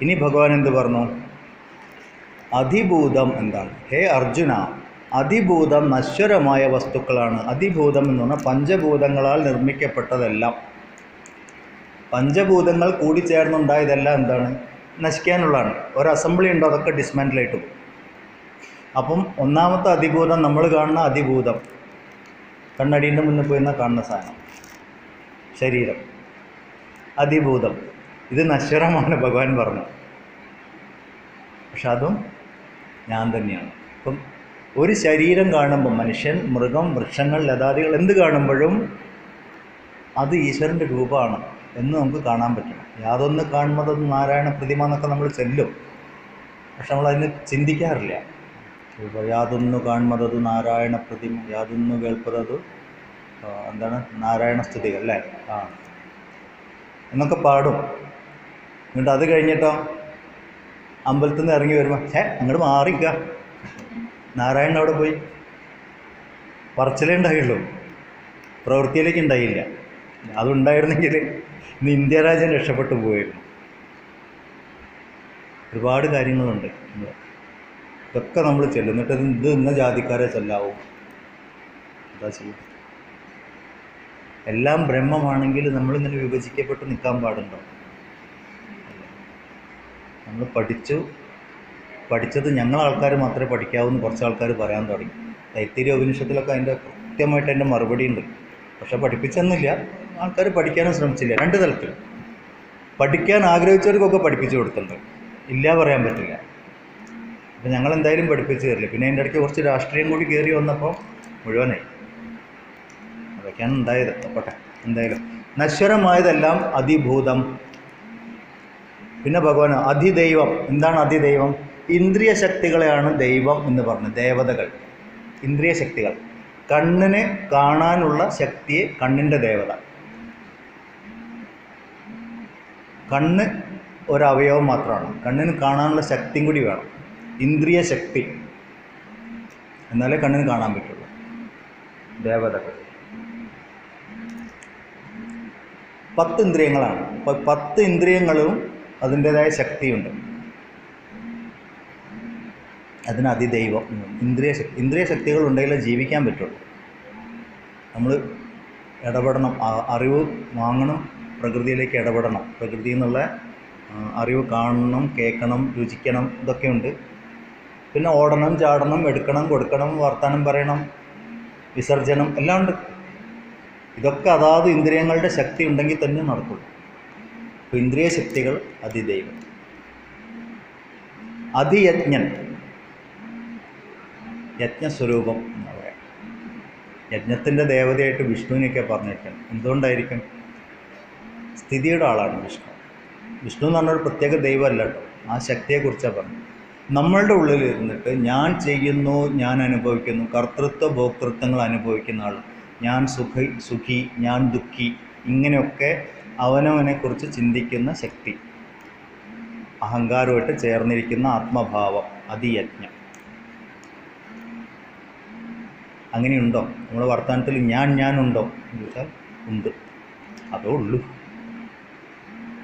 ഇനി ഭഗവാൻ എന്ത് പറഞ്ഞു? അതിഭൂതം എന്താണ്? ഹേ അർജുന അതിഭൂതം നശ്വരമായ വസ്തുക്കളാണ്. അതിഭൂതം എന്ന് പറഞ്ഞാൽ പഞ്ചഭൂതങ്ങളാൽ നിർമ്മിക്കപ്പെട്ടതെല്ലാം. പഞ്ചഭൂതങ്ങൾ കൂടിച്ചേർന്നുണ്ടായതെല്ലാം എന്താണ്? നശിക്കാനുള്ളതാണ്. ഒരു അസംബ്ലി ഉണ്ടോ അതൊക്കെ ഡിസ്മാൻഡിലായിട്ടും അപ്പം ഒന്നാമത്തെ അതിഭൂതം നമ്മൾ കാണുന്ന അതിഭൂതം. കണ്ണടീന്റെ മുന്നിൽ പോയിരുന്ന കാണുന്ന സാധനം. ശരീരം. അതിഭൂതം. ഇത് നശ്വരമാണ് ഭഗവാൻ പറഞ്ഞു. പക്ഷെ അതും ഞാൻ തന്നെയാണ്. അപ്പം ഒരു ശരീരം കാണുമ്പോൾ മനുഷ്യൻ മൃഗം വൃക്ഷങ്ങൾ ലതാദികൾ എന്ത് കാണുമ്പോഴും അത് ഈശ്വരന്റെ രൂപമാണ് എന്ന് നമുക്ക് കാണാൻ പറ്റണം യാതൊന്ന് കാണുന്നത് നാരായണ പ്രതിമ എന്നൊക്കെ നമ്മൾ ചെല്ലും. പക്ഷെ നമ്മളതിന് ചിന്തിക്കാറില്ല. യാതൊന്നു കാണുന്നത് നാരായണ പ്രതിമ യാതൊന്നു കേൾപ്പതത് എന്താണ് നാരായണ സ്ഥിതി അല്ലേ? ആ. എന്നൊക്കെ പാടും. എന്നിട്ട് അത് കഴിഞ്ഞിട്ടോ? അമ്പലത്തിൽ നിന്ന് ഇറങ്ങി വരുമ്പോൾ ഏ അങ്ങോട്ട് മാറിക്ക നാരായണൻ അവിടെ പോയി. പറച്ചിലേ ഉണ്ടായുള്ളൂ. പ്രവൃത്തിയിലേക്ക് ഉണ്ടായില്ല. അതുണ്ടായിരുന്നെങ്കിൽ ഇന്ന് ഇന്ത്യ രാജ്യം രക്ഷപ്പെട്ടു പോയിരുന്നു. ഒരുപാട് കാര്യങ്ങളുണ്ട്. ഇതൊക്കെ നമ്മൾ ചെല്ലും. എന്നിട്ട് ഇത് ഇത് ഇന്ന ജാതിക്കാരെ ചെല്ലാവും? എന്താ ചെയ്യും? എല്ലാം ബ്രഹ്മമാണെങ്കിൽ നമ്മളിങ്ങനെ വിഭജിക്കപ്പെട്ട് നിൽക്കാൻ പാടുണ്ടോ? നമ്മൾ പഠിച്ചു പഠിച്ചത് ഞങ്ങൾ ആൾക്കാർ മാത്രമേ പഠിക്കാവൂ എന്ന് കുറച്ച് ആൾക്കാർ പറയാൻ തുടങ്ങി. തൈത്തിരി ഉപനിഷത്തിലൊക്കെ അതിന്റെ കൃത്യമായിട്ട് അതിന്റെ മറുപടി ഉണ്ട് പക്ഷെ പഠിപ്പിച്ചെന്നില്ല. ആൾക്കാർ പഠിക്കാനും ശ്രമിച്ചില്ല. രണ്ട് തലത്തിൽ പഠിക്കാൻ ആഗ്രഹിച്ചവർക്കൊക്കെ പഠിപ്പിച്ചു കൊടുത്തിട്ടുണ്ട്. ഇല്ല പറയാൻ പറ്റില്ല. അപ്പം ഞങ്ങൾ എന്തായാലും പഠിപ്പിച്ചു തരില്ല. പിന്നെ അതിന്റെ ഇടയ്ക്ക് കുറച്ച് രാഷ്ട്രീയം കൂടി കയറി വന്നപ്പോൾ മുഴുവനായി. അതൊക്കെയാണ് ഉണ്ടായത്. പോട്ടെ എന്തായാലും നശ്വരമായതെല്ലാം അതിഭൂതം. പിന്നെ ഭഗവാൻ അതിദൈവം. എന്താണ് അതിദൈവം? ഇന്ദ്രിയ ശക്തികളെയാണ് ദൈവം എന്ന് പറഞ്ഞത് ദേവതകൾ. ഇന്ദ്രിയ ശക്തികൾ കണ്ണിന് കാണാനുള്ള ശക്തിയെ കണ്ണിന്റെ ദേവത. കണ്ണ് ഒരവയവം മാത്രമാണ്. കണ്ണിന് കാണാനുള്ള ശക്തിയും കൂടി വേണം. ഇന്ദ്രിയ ശക്തി എന്നാലേ കണ്ണിന് കാണാൻ പറ്റുള്ളൂ. ദേവതകൾ. പത്ത് ഇന്ദ്രിയങ്ങളാണ്. പത്ത് ഇന്ദ്രിയങ്ങളും അതിന്റേതായ ശക്തിയുണ്ട്. അതിന് അതിദൈവം ഇന്ദ്രിയ ശക്തി ഇന്ദ്രിയ ശക്തികൾ ഉണ്ടെങ്കിലേ ജീവിക്കാൻ പറ്റുള്ളൂ. നമ്മൾ ഇടപെടണം അറിവ് വാങ്ങണം പ്രകൃതിയിലേക്ക് ഇടപെടണം. പ്രകൃതിയിൽ നിന്നുള്ള അറിവ് കാണണം കേൾക്കണം രുചിക്കണം ഇതൊക്കെയുണ്ട് പിന്നെ ഓടണം ചാടണം എടുക്കണം കൊടുക്കണം വർത്തമാനം പറയണം വിസർജനം എല്ലാം ഉണ്ട്. ഇതൊക്കെ അതാത് ഇന്ദ്രിയങ്ങളുടെ ശക്തി ഉണ്ടെങ്കിൽ തന്നെ നടക്കുള്ളൂ. ഇന്ദ്രിയ ശക്തികൾ അതിദൈവം. അതിയജ്ഞൻ. യജ്ഞസ്വരൂപം എന്ന് പറയാം. യജ്ഞത്തിന്റെ ദേവതയായിട്ട് വിഷ്ണുവിനെയൊക്കെ പറഞ്ഞിരിക്കണം. എന്തുകൊണ്ടായിരിക്കും? സ്ഥിതിയുടെ ആളാണ് വിഷ്ണു. വിഷ്ണു എന്ന് പറഞ്ഞൊരു പ്രത്യേക ദൈവമല്ല കേട്ടോ. ആ ശക്തിയെക്കുറിച്ചാണ് പറഞ്ഞത്. നമ്മളുടെ ഉള്ളിൽ ഇരുന്നിട്ട് ഞാൻ ചെയ്യുന്നു ഞാൻ അനുഭവിക്കുന്നു കർത്തൃത്വ ഭോക്തൃത്വങ്ങൾ അനുഭവിക്കുന്ന ആൾ. ഞാൻ സുഖി സുഖി ഞാൻ ദുഃഖി ഇങ്ങനെയൊക്കെ അവനവനെക്കുറിച്ച് ചിന്തിക്കുന്ന ശക്തി. അഹങ്കാരമായിട്ട് ചേർന്നിരിക്കുന്ന ആത്മഭാവം അതിയജ്ഞം. അങ്ങനെയുണ്ടോ? നമ്മുടെ വർത്തമാനത്തിൽ ഞാൻ ഞാനുണ്ടോ? എന്ന് ചോദിച്ചാൽ ഉണ്ട്. അതേ ഉള്ളൂ.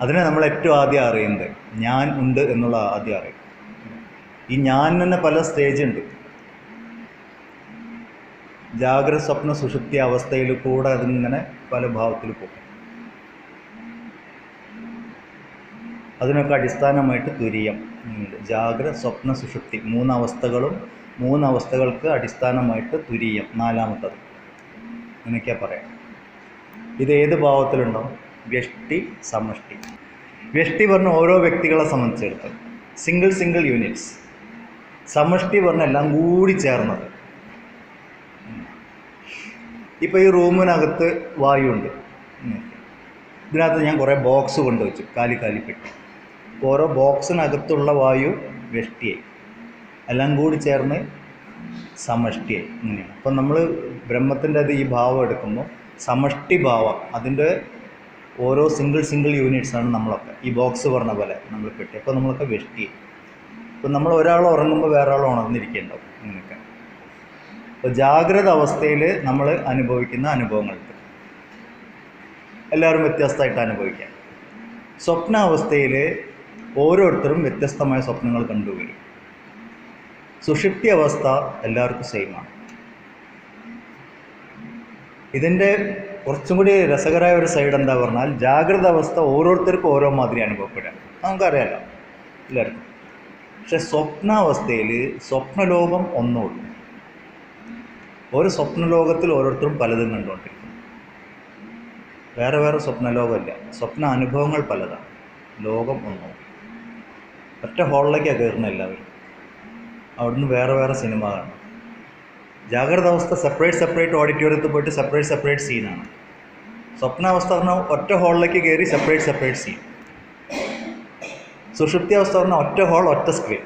അതിനെ നമ്മൾ ഏറ്റവും ആദ്യം അറിയുന്നത് ഞാൻ ഉണ്ട് എന്നുള്ള ആദ്യം അറിയും ഈ ഞാൻ തന്നെ പല സ്റ്റേജ് ഉണ്ട്. ജാഗ്രത സ്വപ്ന സുഷുപ്തി അവസ്ഥയിൽ കൂടെ അതിങ്ങനെ പല ഭാവത്തിൽ പോകും. അതിനൊക്കെ അടിസ്ഥാനമായിട്ട് തുര്യം. ജാഗ്ര സ്വപ്ന സുഷുപ്തി. മൂന്നവസ്ഥകളും മൂന്നവസ്ഥകൾക്ക് അടിസ്ഥാനമായിട്ട് തുര്യം. നാലാമത്തത്. അങ്ങനെയൊക്കെയാ പറയാം. ഇത് ഏത് ഭാവത്തിലുണ്ടോ? വ്യഷ്ടി സമഷ്ടി. വ്യഷ്ടി പറഞ്ഞ ഓരോ വ്യക്തികളെ സംബന്ധിച്ചിടത്ത് സിംഗിൾ സിംഗിൾ യൂണിറ്റ്സ് സമഷ്ടി പറഞ്ഞ എല്ലാം കൂടി ചേർന്നത്. ഇപ്പോൾ ഈ റൂമിനകത്ത് വായുണ്ട്. ഇതിനകത്ത് ഞാൻ കുറേ ബോക്സ് കൊണ്ടുവച്ചു. കാലി കാലി പെട്ടി ഓരോ ബോക്സിനകത്തുള്ള വായു വ്യഷ്ടിയായി എല്ലാം കൂടി ചേർന്ന് സമഷ്ടിയായി. ഇങ്ങനെയാണ്. അപ്പം നമ്മൾ ബ്രഹ്മത്തിന്റെ അത് ഈ ഭാവം എടുക്കുമ്പോൾ സമഷ്ടി ഭാവം അതിന്റെ ഓരോ സിംഗിൾ സിംഗിൾ യൂണിറ്റ്സാണ് നമ്മളൊക്കെ. ഈ ബോക്സ് പറഞ്ഞ പോലെ നമ്മൾ പെട്ടി അപ്പോൾ നമ്മളൊക്കെ വെഷ്ടി ഇപ്പം നമ്മൾ ഒരാൾ ഉറങ്ങുമ്പോൾ വേറെ ആൾ ഉണർന്നിരിക്കുന്നുണ്ടാവും അങ്ങനെയൊക്കെ അപ്പോൾ ജാഗ്രത അവസ്ഥയിൽ നമ്മൾ അനുഭവിക്കുന്ന അനുഭവങ്ങൾക്ക് എല്ലാവരും വ്യത്യസ്തമായിട്ട് അനുഭവിക്കാം. സ്വപ്നാവസ്ഥയിൽ ഓരോരുത്തരും വ്യത്യസ്തമായ സ്വപ്നങ്ങൾ കണ്ടുവരും സുഷിപ്തി അവസ്ഥ എല്ലാവർക്കും സെയിമാണ് ഇതിന്റെ കുറച്ചും കൂടി രസകരമായ ഒരു സൈഡ് എന്താ പറഞ്ഞാൽ ജാഗ്രത അവസ്ഥ ഓരോരുത്തർക്കും ഓരോ മാതിരി അനുഭവപ്പെടുക. നമുക്കറിയാലോ എല്ലാവർക്കും. പക്ഷെ സ്വപ്നാവസ്ഥയിൽ സ്വപ്നലോകം ഒന്നുള്ളൂ ഒരു സ്വപ്നലോകത്തിൽ ഓരോരുത്തരും പലതും കണ്ടുകൊണ്ടിരിക്കും വേറെ വേറെ സ്വപ്നലോകമല്ല സ്വപ്ന അനുഭവങ്ങൾ പലതാണ്. ലോകം ഒന്നും ഒറ്റ ഹോളിലേക്കാണ് കയറുന്നത് എല്ലാവരും. അവിടുന്ന് വേറെ വേറെ സിനിമ കാണും. ജാഗ്രത അവസ്ഥ സെപ്പറേറ്റ് സെപ്പറേറ്റ് ഓഡിറ്റോറിയത്തിൽ പോയിട്ട് സെപ്പറേറ്റ് സെപ്പറേറ്റ് സീനാണ് സ്വപ്നാവസ്ഥ പറഞ്ഞാൽ ഒറ്റ ഹോളിലേക്ക് കയറി സെപ്പറേറ്റ് സെപ്പറേറ്റ് സീൻ സുഷുപ്തി അവസ്ഥ പറഞ്ഞാൽ ഒറ്റ ഹോൾ ഒറ്റ സ്ക്രീൻ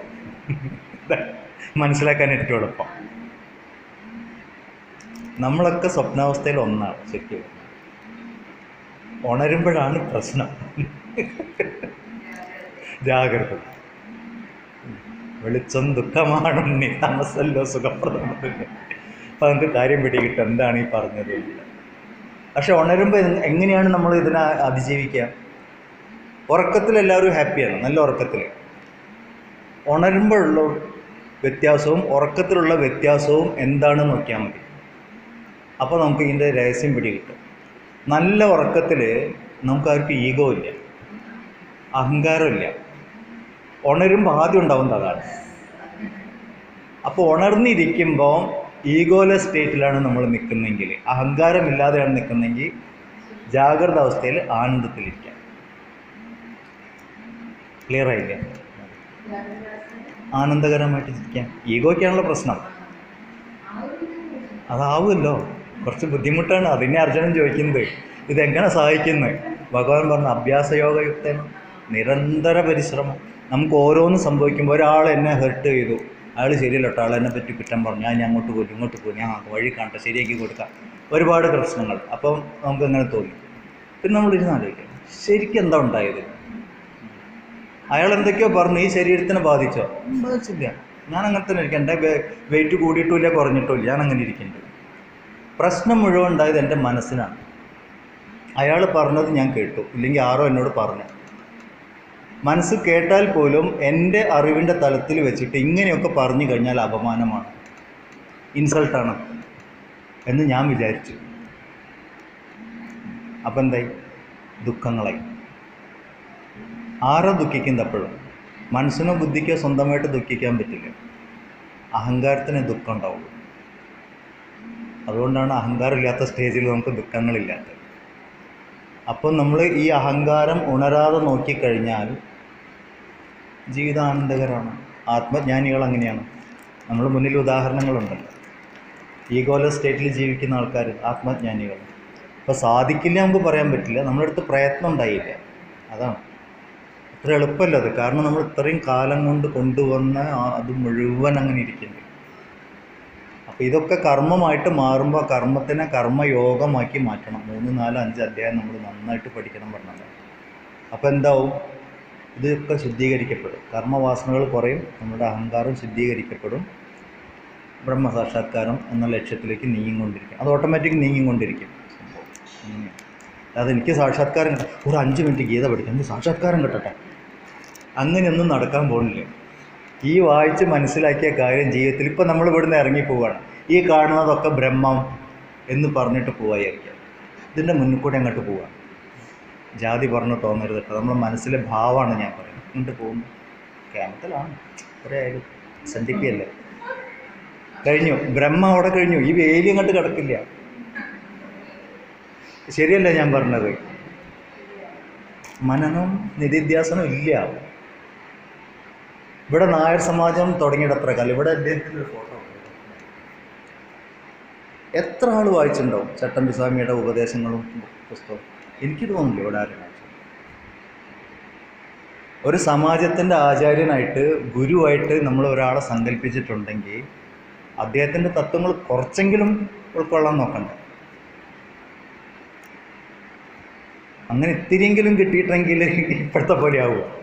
മനസ്സിലാക്കാൻ ഏറ്റവും എളുപ്പം. നമ്മളൊക്കെ സ്വപ്നാവസ്ഥയിൽ ഒന്നാണ് ശരിക്കും ഉണരുമ്പോഴാണ് പ്രശ്നം. ജാഗ്രത. വെളിച്ചം ദുഃഖമാണുണ്ണി താമസല്ലോ സുഖപ്രദമാണ് അപ്പം നമുക്ക് കാര്യം പിടികിട്ടും. എന്താണ് ഈ പറഞ്ഞത്? പക്ഷെ ഉണരുമ്പോൾ എങ്ങനെയാണ് നമ്മൾ ഇതിനെ അതിജീവിക്കുക? ഉറക്കത്തിൽ എല്ലാവരും ഹാപ്പിയാണ്. നല്ല ഉറക്കത്തിൽ. ഉണരുമ്പോഴുള്ള വ്യത്യാസവും ഉറക്കത്തിലുള്ള വ്യത്യാസവും എന്താണെന്ന് നോക്കിയാൽ മതി. അപ്പോൾ നമുക്ക് ഇതിന്റെ രഹസ്യം പിടികിട്ടും. നല്ല ഉറക്കത്തിൽ നമുക്കാർക്കും ഈഗോ ഇല്ല. അഹങ്കാരമില്ല ഉണരുമ്പോൾ ആദ്യം ഉണ്ടാവുന്നത് അതാണ് അപ്പോൾ ഉണർന്നിരിക്കുമ്പോൾ ഈഗോല സ്റ്റേറ്റിലാണ് നമ്മൾ നിൽക്കുന്നതെങ്കിൽ അഹങ്കാരമില്ലാതെയാണ് നിൽക്കുന്നതെങ്കിൽ ജാഗ്രത അവസ്ഥയിൽ ആനന്ദത്തിലിരിക്കാം. ക്ലിയർ ആയില്ലേ? ആനന്ദകരമായിട്ട് ഇരിക്കാം. ഈഗോയ്ക്കാണല്ലോ പ്രശ്നം. അതാവുമല്ലോ. കുറച്ച് ബുദ്ധിമുട്ടാണ്. അതിനെ അർജുനൻ ചോദിക്കുന്നത് ഇതെങ്ങനെ സഹായിക്കുന്നത് ഭഗവാൻ പറഞ്ഞ അഭ്യാസയോഗയുക്തം നിരന്തര പരിശ്രമം. നമുക്ക് ഓരോന്ന് സംഭവിക്കുമ്പോൾ ഒരാൾ എന്നെ ഹെർട്ട് ചെയ്തു. അയാൾ ശരിയല്ല കേട്ടോ ആൾ എന്നെ പറ്റി കുറ്റം പറഞ്ഞു. ഞാൻ അങ്ങോട്ട് പോയി ഇങ്ങോട്ട് പോയി ഞാൻ വഴി കാണട്ടെ ശരിയാക്കി കൊടുക്കാം. ഒരുപാട് പ്രശ്നങ്ങൾ. അപ്പം നമുക്ക് അങ്ങനെ തോന്നി. പിന്നെ നമ്മൾ ഇരുന്ന് ആലോചിക്കാം. ശരിക്കും എന്താ ഉണ്ടായത്? അയാൾ എന്തൊക്കെയോ പറഞ്ഞു. ഈ ശരീരത്തിനെ ബാധിച്ചോ? ബാധിച്ചില്ല. ഞാൻ അങ്ങനെ തന്നെ ഇരിക്കും. എന്റെ വെയിറ്റ് കൂടിയിട്ടില്ല കുറഞ്ഞിട്ടില്ല ഞാൻ അങ്ങനെ ഇരിക്കുന്നുണ്ട് പ്രശ്നം മുഴുവൻ ഉണ്ടായത് എന്റെ മനസ്സിനാണ്. അയാൾ പറഞ്ഞത് ഞാൻ കേട്ടു. ഇല്ലെങ്കിൽ ആരോ എന്നോട് പറഞ്ഞു. മനസ്സ് കേട്ടാൽ പോലും എന്റെ അറിവിന്റെ തലത്തിൽ വെച്ചിട്ട് ഇങ്ങനെയൊക്കെ പറഞ്ഞു കഴിഞ്ഞാൽ അപമാനമാണ്. ഇൻസൾട്ടാണ് എന്ന് ഞാൻ വിചാരിച്ചു. അപ്പം എന്തായി? ദുഃഖങ്ങളായി. ആരോ ദുഃഖിക്കുന്നത് അപ്പോഴും മനസ്സിനോ ബുദ്ധിക്കോ സ്വന്തമായിട്ട് ദുഃഖിക്കാൻ പറ്റില്ല. അഹങ്കാരത്തിന് ദുഃഖം ഉണ്ടാവുള്ളൂ. അതുകൊണ്ടാണ് അഹങ്കാരമില്ലാത്ത സ്റ്റേജിൽ നമുക്ക് ദുഃഖങ്ങളില്ലാത്തത്. അപ്പം നമ്മൾ ഈ അഹങ്കാരം ഉണരാതെ നോക്കിക്കഴിഞ്ഞാൽ ജീവിതം ആനന്ദകരമാണ് ആത്മജ്ഞാനികൾ അങ്ങനെയാണ്. നമ്മൾ മുന്നിൽ ഉദാഹരണങ്ങളുണ്ടല്ലോ ഈഗോല സ്റ്റേറ്റിൽ ജീവിക്കുന്ന ആൾക്കാർ ആത്മജ്ഞാനികൾ. അപ്പോൾ സാധിക്കില്ല നമുക്ക് പറയാൻ പറ്റില്ല. നമ്മളെടുത്ത് പ്രയത്നം ഉണ്ടായില്ല. അതാണ്. അത്ര എളുപ്പമല്ല അത്. കാരണം നമ്മൾ ഇത്രയും കാലം കൊണ്ട് കൊണ്ടുവന്ന അത് മുഴുവൻ അങ്ങനെ ഇരിക്കുന്നുണ്ട് അപ്പോൾ ഇതൊക്കെ കർമ്മമായിട്ട് മാറുമ്പോൾ കർമ്മത്തിനെ കർമ്മയോഗമാക്കി മാറ്റണം. മൂന്ന് നാല് അഞ്ച് അധ്യായം നമ്മൾ നന്നായിട്ട് പഠിക്കണം പറഞ്ഞത് അപ്പോൾ എന്താവും? ഇതൊക്കെ ശുദ്ധീകരിക്കപ്പെടും. കർമ്മവാസനകൾ കുറയും നമ്മുടെ അഹങ്കാരം ശുദ്ധീകരിക്കപ്പെടും ബ്രഹ്മസാക്ഷാത്കാരം എന്ന ലക്ഷ്യത്തിലേക്ക് നീങ്ങിക്കൊണ്ടിരിക്കും. അത് ഓട്ടോമാറ്റിക് നീങ്ങിക്കൊണ്ടിരിക്കും. അതെനിക്ക് സാക്ഷാത്കാരം കിട്ടും ഒരു അഞ്ച് മിനിറ്റ് ഗീത പഠിക്കാം. എനിക്ക് സാക്ഷാത്കാരം കിട്ടട്ടെ. അങ്ങനെയൊന്നും നടക്കാൻ പോകുന്നില്ല. ഈ വായിച്ച് മനസ്സിലാക്കിയ കാര്യം ജീവിതത്തിൽ ഇപ്പം നമ്മൾ ഇവിടുന്ന് ഇറങ്ങി പോവുകയാണ് ഈ കാണുന്നതൊക്കെ ബ്രഹ്മം എന്ന് പറഞ്ഞിട്ട് പോവായിരിക്കാം. ഇതിന്റെ മുന്നിൽ കൂടെ അങ്ങോട്ട് പോവാണ്. ജാതി പറഞ്ഞു തോന്നരുത് കേട്ടോ. നമ്മുടെ മനസ്സിലെ ഭാവമാണ് ഞാൻ പറയുന്നത്. ഇങ്ങോട്ട് പോകുന്നു കേരളത്തിലാണ്. ഒരായാലും സഞ്ചിക്കല്ലേ കഴിഞ്ഞു. ബ്രഹ്മ അവിടെ കഴിഞ്ഞു. ഈ വേലി അങ്ങോട്ട് കിടക്കില്ല. ശരിയല്ല ഞാൻ പറഞ്ഞത്. മനനം നിധിധ്യാസനം ഇല്ല. ഇവിടെ നായർ സമാജം തുടങ്ങിയിടത്ര കാലം ഇവിടെ അദ്ദേഹത്തിന്റെ ഫോട്ടോ എത്ര ആൾ വായിച്ചിട്ടുണ്ടാവും? ചട്ടമ്പി സ്വാമിയുടെ ഉപദേശങ്ങളും പുസ്തകവും? എനിക്ക് തോന്നുന്നില്ല ഇവിടെ ആരും ഒരു സമാജത്തിന്റെ ആചാര്യനായിട്ട് ഗുരുവായിട്ട് നമ്മൾ ഒരാളെ സങ്കല്പിച്ചിട്ടുണ്ടെങ്കിൽ അദ്ദേഹത്തിന്റെ തത്വങ്ങൾ കുറച്ചെങ്കിലും ഉൾക്കൊള്ളാൻ നോക്കണ്ടേ? അങ്ങനെ ഇത്തിരിയെങ്കിലും കിട്ടിയിട്ടെങ്കിൽ ഇപ്പോഴത്തെ പോലെ ആവുക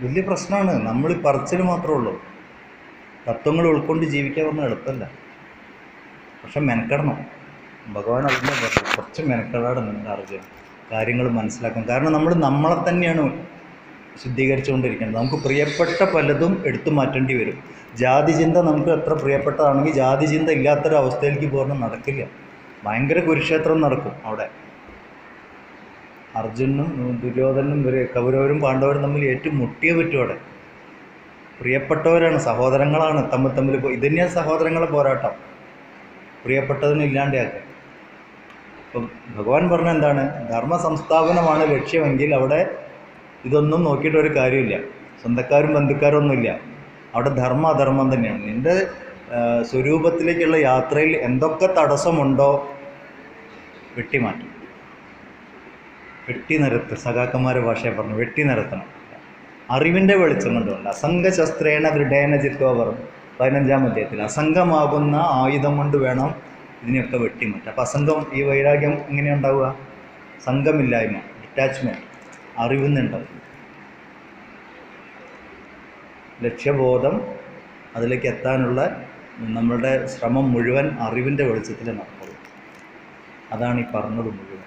വലിയ പ്രശ്നമാണ്. നമ്മൾ പറച്ചിൽ മാത്രമേ ഉള്ളൂ. തത്വങ്ങൾ ഉൾക്കൊണ്ട് ജീവിക്കാൻ പറഞ്ഞാൽ എളുപ്പമല്ല. പക്ഷെ മെനക്കെടണം. ഭഗവാൻ അതിന്റെ കുറച്ച് മെനക്കെടാട് നിങ്ങളുടെ അർജുൻ കാര്യങ്ങൾ മനസ്സിലാക്കും. കാരണം നമ്മൾ നമ്മളെ തന്നെയാണ് ശുദ്ധീകരിച്ചുകൊണ്ടിരിക്കുന്നത്. നമുക്ക് പ്രിയപ്പെട്ട പലതും എടുത്തു മാറ്റേണ്ടി വരും. ജാതി ചിന്ത നമുക്ക് എത്ര പ്രിയപ്പെട്ടതാണെങ്കിൽ ജാതി ചിന്ത ഇല്ലാത്തൊരു അവസ്ഥയിലേക്ക് പോകുന്നത് നടക്കില്ല. ഭയങ്കര കുരുക്ഷേത്രം നടക്കും അവിടെ. അർജുനും ദുര്യോധനും കൗരവരും പാണ്ഡവരും തമ്മിൽ ഏറ്റുമുട്ടിയേ പറ്റും അവിടെ. പ്രിയപ്പെട്ടവരാണ് സഹോദരങ്ങളാണ് തമ്മിൽ തമ്മിൽ പോ- ഇത് തന്നെയാണ് സഹോദരങ്ങളെ പോരാട്ടം. പ്രിയപ്പെട്ടതിനെ ഇല്ലാണ്ടാക്കുക. ഇപ്പം ഭഗവാൻ പറഞ്ഞ എന്താണ്? ധർമ്മ സംസ്ഥാപനമാണ് ലക്ഷ്യമെങ്കിൽ അവിടെ ഇതൊന്നും നോക്കിയിട്ട് ഒരു കാര്യമില്ല. സ്വന്തക്കാരും ബന്ധുക്കാരും ഒന്നുമില്ല അവിടെ ധർമ്മ അധർമ്മം തന്നെയാണ്. നിന്റെ സ്വരൂപത്തിലേക്കുള്ള യാത്രയിൽ എന്തൊക്കെ തടസ്സമുണ്ടോ വെട്ടിമാറ്റും. വെട്ടി നിരത്ത് സഖാക്കന്മാരെ ഭാഷയെ പറഞ്ഞു വെട്ടി നിരത്തണം അറിവിന്റെ വെളിച്ചം കൊണ്ടുണ്ട് അസംഘശസ്ത്രേണ ദൃഢേന ചിത്വവർ പതിനഞ്ചാം അധ്യായത്തിൽ അസംഘമാകുന്ന ആയുധം കൊണ്ട് വേണം ഇതിനെയൊക്കെ വെട്ടിമാറ്റാം അപ്പം അസംഘം ഈ വൈരാഗ്യം എങ്ങനെ ഉണ്ടാവുക? സംഘമില്ലായ്മ ഡിറ്റാച്ച്മെന്റ് അറിവുന്നുണ്ടാവും ലക്ഷ്യബോധം അതിലേക്ക് എത്താനുള്ള നമ്മളുടെ ശ്രമം മുഴുവൻ അറിവിന്റെ വെളിച്ചത്തിൽ നടക്കുള്ളൂ അതാണ് ഈ പറഞ്ഞത് മുഴുവൻ.